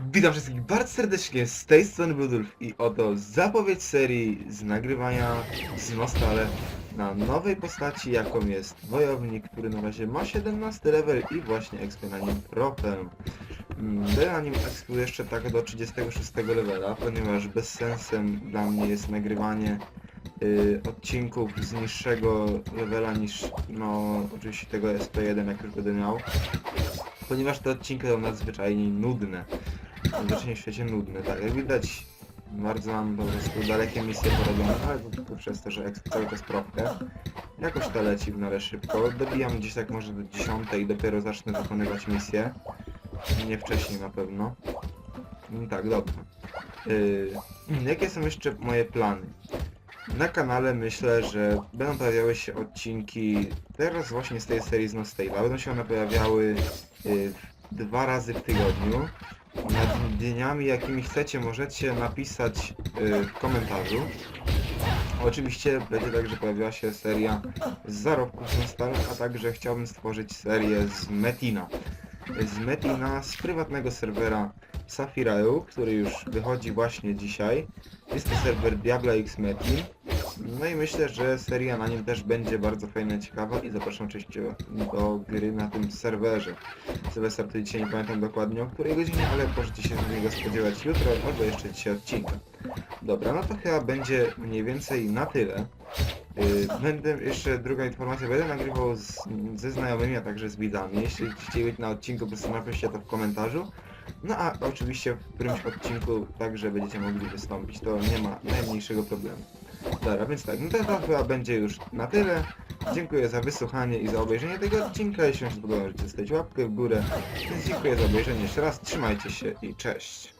Witam wszystkich bardzo serdecznie z tej strony Budulf i oto zapowiedź serii z nagrywania z Nostale na nowej postaci jaką jest wojownik, który na razie ma 17 level i właśnie ekspie na nim propę. Mm, Będę na nim expił jeszcze tak do 36 levela, ponieważ bezsensem dla mnie jest nagrywanie y, odcinków z niższego levela niż no oczywiście tego SP1 jak już będę miał ponieważ te odcinki są nadzwyczajnie nudne. Najwyraźniej w świecie nudne, tak. Jak widać, bardzo mam po prostu dalekie misje porobione, ale to tylko przez to, że eksp cały czas propkę. Jakoś to leci w miarę szybko. Dobijam gdzieś tak może do 10 i dopiero zacznę wykonywać misje. Nie wcześniej na pewno. Mm, Tak, dobrze. Yy, jakie są jeszcze moje plany? Na kanale myślę, że będą pojawiały się odcinki teraz właśnie z tej serii z Nostale'a. Będą się one pojawiały y, dwa razy w tygodniu. Nad dniami, jakimi chcecie, możecie napisać y, w komentarzu. Oczywiście będzie także pojawiła się seria z zarobków z Nostala, a także chciałbym stworzyć serię z Metina. Z Metina, z prywatnego serwera Safiraju, który już wychodzi właśnie dzisiaj. Jest to serwer Diablo X Metin. No i myślę, że seria na nim też będzie bardzo fajna ciekawa i zapraszam oczywiście do gry na tym serwerze. Sylwester to dzisiaj nie pamiętam dokładnie o której godzinie, ale możecie się z niego spodziewać jutro albo jeszcze dzisiaj odcinka. Dobra, no to chyba będzie mniej więcej na tyle. Yy, Będę, jeszcze druga informacja, będę nagrywał z, ze znajomymi, a także z widzami. Jeśli chcecie być na odcinku, po prostu napiszcie to w komentarzu. No a oczywiście w którymś odcinku także będziecie mogli wystąpić, to nie ma najmniejszego problemu. Dobra, więc tak, no to, to chyba będzie już na tyle. Dziękuję za wysłuchanie i za obejrzenie tego odcinka. Jeśli Wam się możecie zostawić łapkę w górę. Więc dziękuję za obejrzenie jeszcze raz, trzymajcie się i cześć.